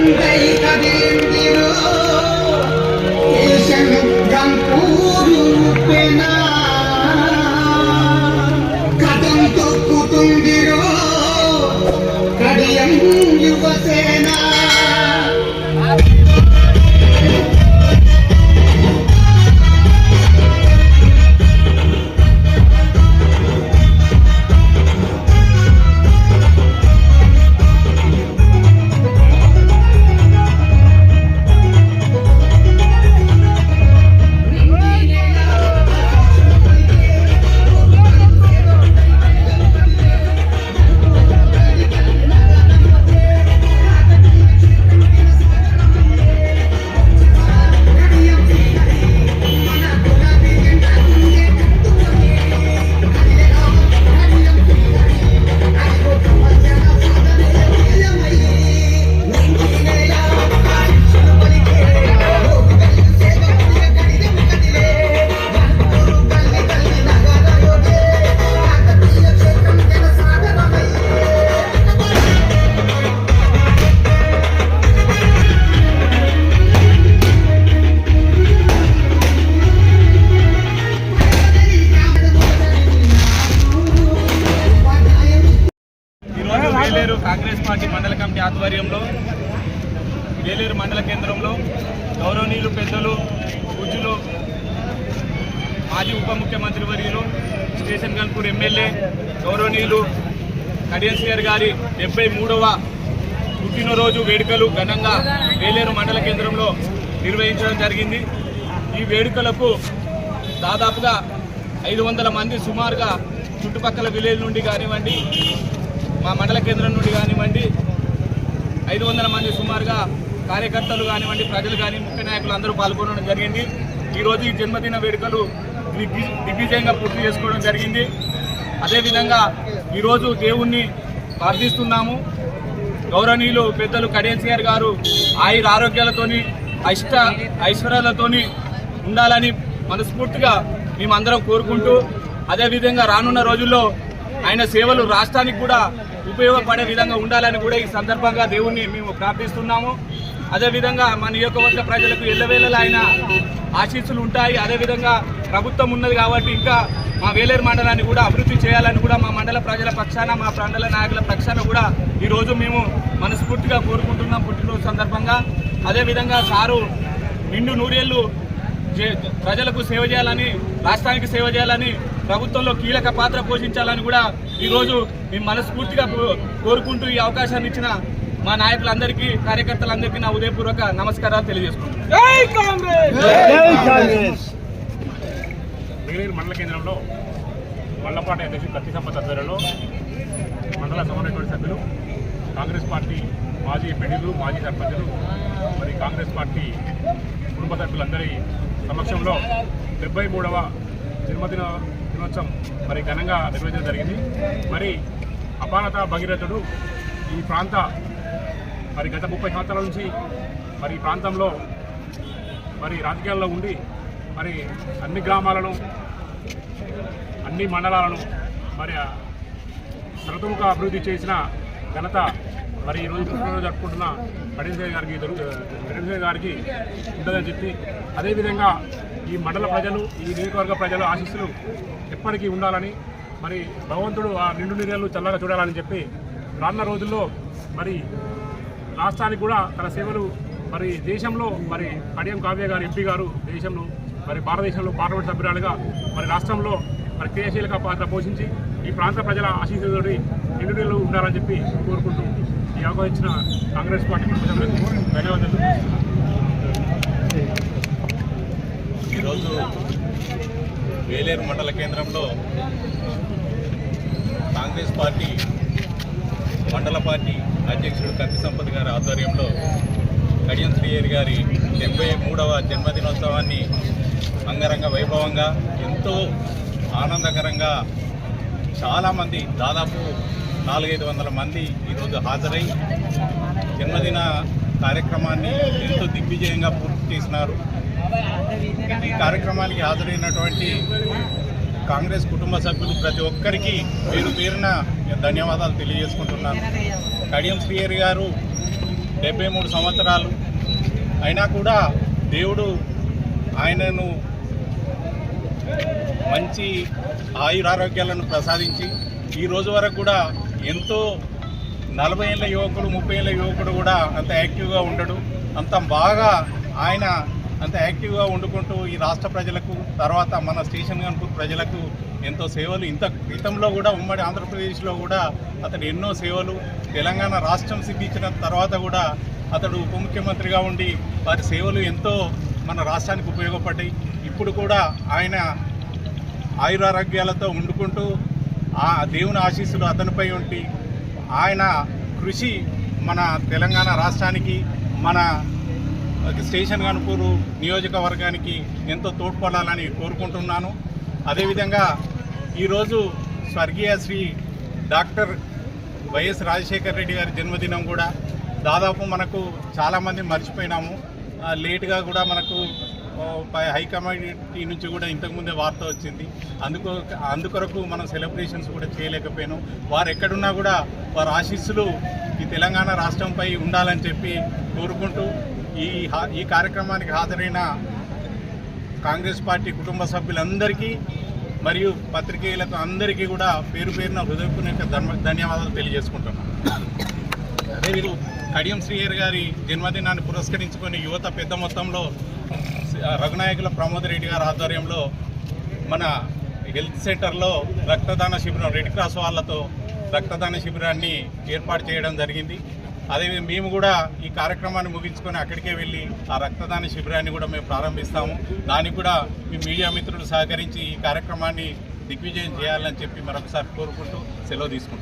Hey, hey, hey, ఆధ్వర్యంలో వేలేరు మండల కేంద్రంలో గౌరవనీయులు పెద్దలు పూజ్యులు మాజీ ఉప ముఖ్యమంత్రి వర్యులు స్టేషన్ గన్పూర్ ఎమ్మెల్యే గౌరవనీయులు కడియన్సీఆర్ గారి డెబ్బై మూడవ పుట్టినరోజు వేడుకలు ఘనంగా వేలేరు మండల కేంద్రంలో నిర్వహించడం జరిగింది. ఈ వేడుకలకు దాదాపుగా ఐదు వందల మంది సుమారుగా చుట్టుపక్కల విలేజ్ నుండి కానివ్వండి మా మండల కేంద్రం నుండి కానివ్వండి ఐదు వందల మంది సుమారుగా కార్యకర్తలు కానివ్వండి ప్రజలు కానీ ముఖ్య నాయకులు అందరూ పాల్గొనడం జరిగింది. ఈరోజు ఈ జన్మదిన వేడుకలు దిగ్విజయంగా పూర్తి చేసుకోవడం జరిగింది. అదేవిధంగా ఈరోజు దేవుణ్ణి ప్రార్థిస్తున్నాము. గౌరవనీయులు పెద్దలు కడేసిఆర్ గారు ఆయుర ఆరోగ్యాలతోని అష్ట ఐశ్వర్యాలతోని ఉండాలని మనస్ఫూర్తిగా మేమందరం కోరుకుంటూ అదేవిధంగా రానున్న రోజుల్లో ఆయన సేవలు రాష్ట్రానికి కూడా ఉపయోగపడే విధంగా ఉండాలని కూడా ఈ సందర్భంగా దేవుణ్ణి మేము ప్రార్థిస్తున్నాము. అదేవిధంగా మా నియోజకవర్గ ప్రజలకు ఎల్లవేళలా ఆయన ఆశీస్సులు ఉంటాయి. అదేవిధంగా ప్రభుత్వం ఉన్నది కాబట్టి ఇంకా మా వేలేరు మండలాన్ని కూడా అభివృద్ధి చేయాలని కూడా మా మండల ప్రజల పక్షాన మా మండల నాయకుల పక్షాన కూడా ఈరోజు మేము మనస్ఫూర్తిగా కోరుకుంటున్నాం పుట్టినరోజు సందర్భంగా. అదేవిధంగా సారు నిండు నూరేళ్ళు ప్రజలకు సేవ చేయాలని రాష్ట్రానికి సేవ చేయాలని ప్రభుత్వంలో కీలక పాత్ర పోషించాలని కూడా ఈరోజు మేము మనస్ఫూర్తిగా కో- కోరుకుంటూ ఈ అవకాశాన్ని ఇచ్చిన మా నాయకులందరికీ కార్యకర్తలందరికీ నా ఉదయపూర్వక నమస్కారాలు తెలియజేసుకుంటున్నాను. మండల కేంద్రంలో మల్లపాటి అధ్యక్షుడు కత్తి సంపత్ ఆధ్వర్యంలో మండల సమన్వయ సభ్యులు కాంగ్రెస్ పార్టీ మాజీ ఎంపీడీలు మాజీ సర్పంచులు మరి కాంగ్రెస్ పార్టీ కుటుంబ సభ్యులందరి సమక్షంలో డెబ్బై మూడవ జన్మదిన దినోత్సవం మరి ఘనంగా నిర్వహించడం జరిగింది. మరి అపానత భగీరథుడు ఈ ప్రాంత మరి గత ముప్పై సంవత్సరాల నుంచి మరి ఈ ప్రాంతంలో మరి రాజకీయాల్లో ఉండి మరి అన్ని గ్రామాలను అన్ని మండలాలను మరి సరతుముఖ అభివృద్ధి చేసిన ఘనత మరి ఈరోజు పుట్టినరోజు జరుపుకుంటున్న కడిన్సే గారికి కడిన్సే గారికి ఉంటుందని చెప్పి అదేవిధంగా ఈ మండల ప్రజలు ఈ నియోజకవర్గ ప్రజల ఆశీస్సులు ఎప్పటికీ ఉండాలని మరి భగవంతుడు ఆ నిండు నీళ్ళు చల్లగా చూడాలని చెప్పి రానున్న రోజుల్లో మరి రాష్ట్రానికి కూడా తన సేవలు మరి దేశంలో మరి కడియం కావ్య గారు ఎంపీ గారు దేశంలో మరి భారతదేశంలో పార్లమెంట్ సభ్యురాలుగా మరి రాష్ట్రంలో మరి క్రియాశీలక పాత్ర పోషించి ఈ ప్రాంత ప్రజల ఆశీస్సులతోటి నిండు ఉండాలని చెప్పి కోరుకుంటూ ఆహ్వానించిన కాంగ్రెస్ పార్టీ ప్రజలకు ధన్యవాదాలు ఈరోజు వేలేరు మండల కేంద్రంలో కాంగ్రెస్ పార్టీ మండల పార్టీ అధ్యక్షుడు కత్తి సంపత్ గారి ఆధ్వర్యంలో కడియం శ్రీయర్ గారి డెబ్బై మూడవ జన్మదినోత్సవాన్ని అంగరంగ వైభవంగా ఎంతో ఆనందకరంగా చాలామంది దాదాపు నాలుగైదు వందల మంది ఈరోజు హాజరై జన్మదిన కార్యక్రమాన్ని ఎంతో దిగ్విజయంగా పూర్తి చేసినారు. ఈ కార్యక్రమానికి హాజరైనటువంటి కాంగ్రెస్ కుటుంబ సభ్యులు ప్రతి ఒక్కరికి పేరు పేరున ధన్యవాదాలు తెలియజేసుకుంటున్నాను. కడియం శ్రీయర్ గారు డెబ్బై మూడు సంవత్సరాలు. అయినా కూడా దేవుడు ఆయనను మంచి ఆయురారోగ్యాలను ప్రసాదించి ఈ రోజు వరకు కూడా ఎంతో నలభై ఏళ్ళ యువకుడు ముప్పై ఏళ్ళ యువకుడు కూడా అంత యాక్టివ్గా ఉండడు. అంత బాగా ఆయన అంత యాక్టివ్గా వండుకుంటూ ఈ రాష్ట్ర ప్రజలకు తర్వాత మన స్టేషన్ కనుపూర్ ప్రజలకు ఎంతో సేవలు. ఇంత క్రితంలో కూడా ఉమ్మడి ఆంధ్రప్రదేశ్లో కూడా అతడు ఎన్నో సేవలు తెలంగాణ రాష్ట్రం సిద్ధించిన తర్వాత కూడా అతడు ఉప ముఖ్యమంత్రిగా ఉండి వారి సేవలు ఎంతో మన రాష్ట్రానికి ఉపయోగపడ్డాయి. ఇప్పుడు కూడా ఆయన ఆయురారోగ్యాలతో వండుకుంటూ ఆ దేవుని ఆశీస్సులు అతనిపై ఉండి ఆయన కృషి మన తెలంగాణ రాష్ట్రానికి మన స్టేషన్ కనుపూరు నియోజకవర్గానికి ఎంతో తోడ్పడాలని కోరుకుంటున్నాను. అదేవిధంగా ఈరోజు స్వర్గీయ శ్రీ డాక్టర్ వైఎస్ రాజశేఖర రెడ్డి గారి జన్మదినం కూడా. దాదాపు మనకు చాలామంది మర్చిపోయినాము. లేటుగా కూడా మనకు హైకమాండ్ నుంచి కూడా ఇంతకుముందే వార్త వచ్చింది. అందుకు అందుకొరకు మనం సెలబ్రేషన్స్ కూడా చేయలేకపోయాను. వారు ఎక్కడున్నా కూడా వారి ఆశీస్సులు ఈ తెలంగాణ రాష్ట్రంపై ఉండాలని చెప్పి కోరుకుంటూ ఈ హా- ఈ కార్యక్రమానికి హాజరైన కాంగ్రెస్ పార్టీ కుటుంబ సభ్యులందరికీ మరియు పత్రికేయులకు అందరికీ కూడా పేరు పేరున హృదయపూర్వక ధన్యవాదాలు తెలియజేసుకుంటున్నాను అదేవిధంగా కడియం శ్రీయర్ గారి జన్మదినాన్ని పురస్కరించుకొని యువత పెద్ద మొత్తంలో రఘునాయకుల ప్రమోద్ రెడ్డి గారి ఆధ్వర్యంలో మన హెల్త్ సెంటర్లో రక్తదాన శిబిరం రెడ్ క్రాస్ వాళ్ళతో రక్తదాన శిబిరాన్ని ఏర్పాటు చేయడం జరిగింది. అదే మేము కూడా ఈ కార్యక్రమాన్ని ముగించుకొని అక్కడికే వెళ్ళి ఆ రక్తదాన శిబిరాన్ని కూడా మేము ప్రారంభిస్తాము. దానికి కూడా మీ మీడియా మిత్రులు సహకరించి ఈ కార్యక్రమాన్ని దిగ్విజయం చేయాలని చెప్పి మరొకసారి కోరుకుంటూ సెలవు తీసుకుంటాం